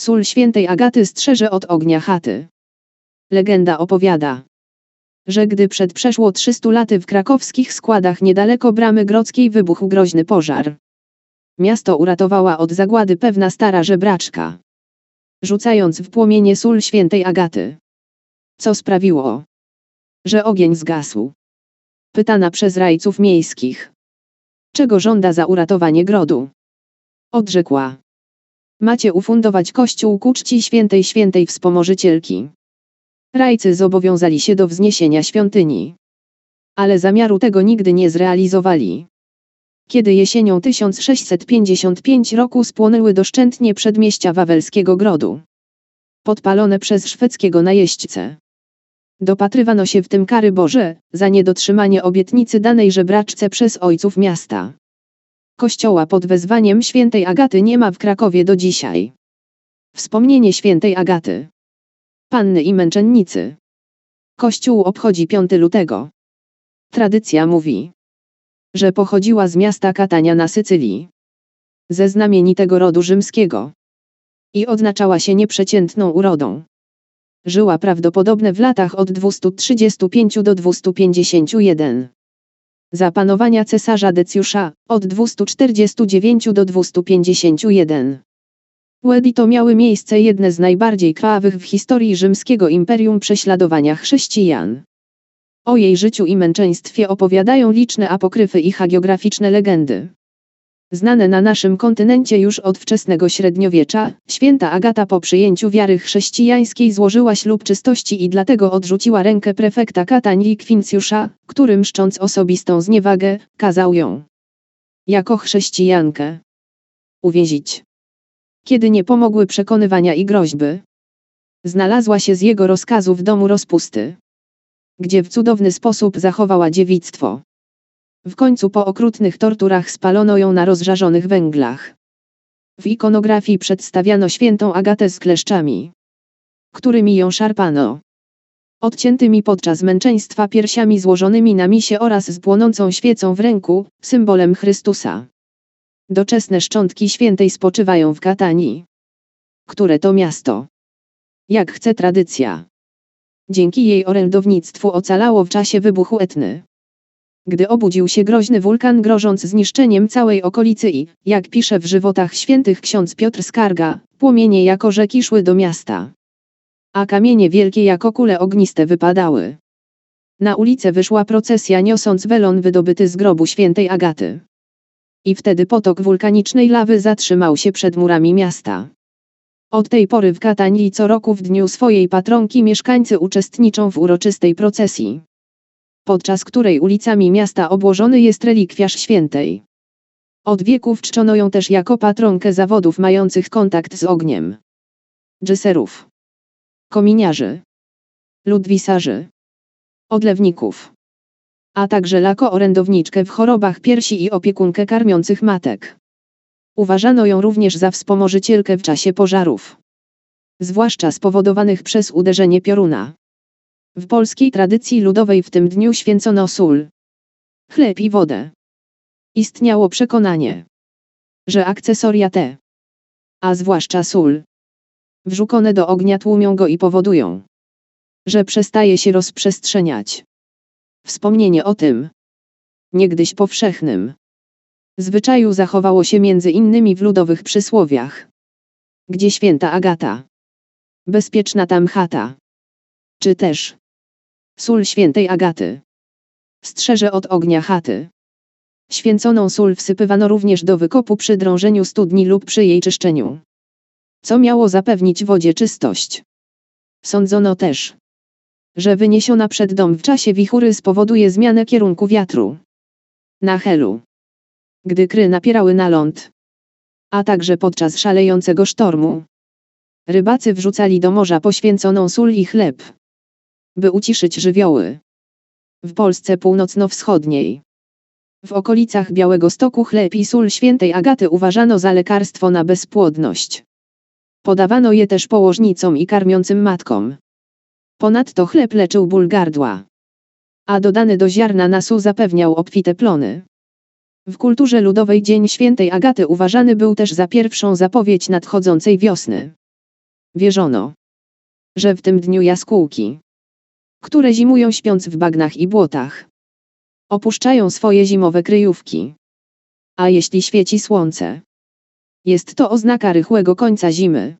Sól świętej Agaty strzeże od ognia chaty. Legenda opowiada, że gdy przed przeszło 300 laty w krakowskich składach niedaleko bramy grodzkiej wybuchł groźny pożar. Miasto uratowała od zagłady pewna stara żebraczka. Rzucając w płomienie sól świętej Agaty. Co sprawiło, że ogień zgasł? Pytana przez rajców miejskich. Czego żąda za uratowanie grodu? Odrzekła. Macie ufundować kościół ku czci świętej świętej wspomożycielki. Rajcy zobowiązali się do wzniesienia świątyni. Ale zamiaru tego nigdy nie zrealizowali. Kiedy jesienią 1655 roku spłonęły doszczętnie przedmieścia wawelskiego grodu. Podpalone przez szwedzkiego najeźdźcę. Dopatrywano się w tym kary Boże, za niedotrzymanie obietnicy danej żebraczce przez ojców miasta. Kościoła pod wezwaniem świętej Agaty nie ma w Krakowie do dzisiaj. Wspomnienie świętej Agaty. Panny i męczennicy. Kościół obchodzi 5 lutego. Tradycja mówi, że pochodziła z miasta Katania na Sycylii. Ze znamienitego rodu rzymskiego. I odznaczała się nieprzeciętną urodą. Żyła prawdopodobnie w latach od 235 do 251. Za panowania cesarza Decjusza, od 249 do 251. to miały miejsce jedne z najbardziej krwawych w historii rzymskiego imperium prześladowania chrześcijan. O jej życiu i męczeństwie opowiadają liczne apokryfy i hagiograficzne legendy. Znane na naszym kontynencie już od wczesnego średniowiecza, święta Agata po przyjęciu wiary chrześcijańskiej złożyła ślub czystości i dlatego odrzuciła rękę prefekta Katanii Kwincjusza, który mszcząc osobistą zniewagę, kazał ją jako chrześcijankę uwięzić. Kiedy nie pomogły przekonywania i groźby, znalazła się z jego rozkazu w domu rozpusty, gdzie w cudowny sposób zachowała dziewictwo. W końcu po okrutnych torturach spalono ją na rozżarzonych węglach. W ikonografii przedstawiano świętą Agatę z kleszczami, którymi ją szarpano. Odciętymi podczas męczeństwa piersiami złożonymi na misie oraz z płonącą świecą w ręku, symbolem Chrystusa. Doczesne szczątki świętej spoczywają w Katanii. Które to miasto? Jak chce tradycja. Dzięki jej orędownictwu ocalało w czasie wybuchu Etny gdy obudził się groźny wulkan grożąc zniszczeniem całej okolicy i, jak pisze w żywotach świętych ksiądz Piotr Skarga, płomienie jako rzeki szły do miasta. A kamienie wielkie jako kule ogniste wypadały. Na ulicę wyszła procesja niosąc welon wydobyty z grobu świętej Agaty. I wtedy potok wulkanicznej lawy zatrzymał się przed murami miasta. Od tej pory w Katanii co roku w dniu swojej patronki mieszkańcy uczestniczą w uroczystej procesji podczas której ulicami miasta obłożony jest relikwiarz świętej. Od wieków czczono ją też jako patronkę zawodów mających kontakt z ogniem. Dżeserów. Kominiarzy. Ludwisarzy. Odlewników. A także lako orędowniczkę w chorobach piersi i opiekunkę karmiących matek. Uważano ją również za wspomożycielkę w czasie pożarów. Zwłaszcza spowodowanych przez uderzenie pioruna. W polskiej tradycji ludowej w tym dniu święcono sól, chleb i wodę. Istniało przekonanie, że akcesoria te, a zwłaszcza sól, wrzucone do ognia tłumią go i powodują, że przestaje się rozprzestrzeniać. Wspomnienie o tym, niegdyś powszechnym, zwyczaju zachowało się między innymi w ludowych przysłowiach. Gdzie święta Agata? Bezpieczna tam chata. Czy też Sól świętej Agaty. Strzeże od ognia chaty. Święconą sól wsypywano również do wykopu przy drążeniu studni lub przy jej czyszczeniu. Co miało zapewnić wodzie czystość. Sądzono też, że wyniesiona przed dom w czasie wichury spowoduje zmianę kierunku wiatru. Na helu. Gdy kry napierały na ląd. A także podczas szalejącego sztormu. Rybacy wrzucali do morza poświęconą sól i chleb by uciszyć żywioły. W Polsce północno-wschodniej. W okolicach Białego Stoku chleb i sól świętej Agaty uważano za lekarstwo na bezpłodność. Podawano je też położnicom i karmiącym matkom. Ponadto chleb leczył ból gardła. A dodany do ziarna nasu zapewniał obfite plony. W kulturze ludowej Dzień Świętej Agaty uważany był też za pierwszą zapowiedź nadchodzącej wiosny. Wierzono, że w tym dniu jaskółki, które zimują śpiąc w bagnach i błotach, opuszczają swoje zimowe kryjówki. A jeśli świeci słońce, jest to oznaka rychłego końca zimy.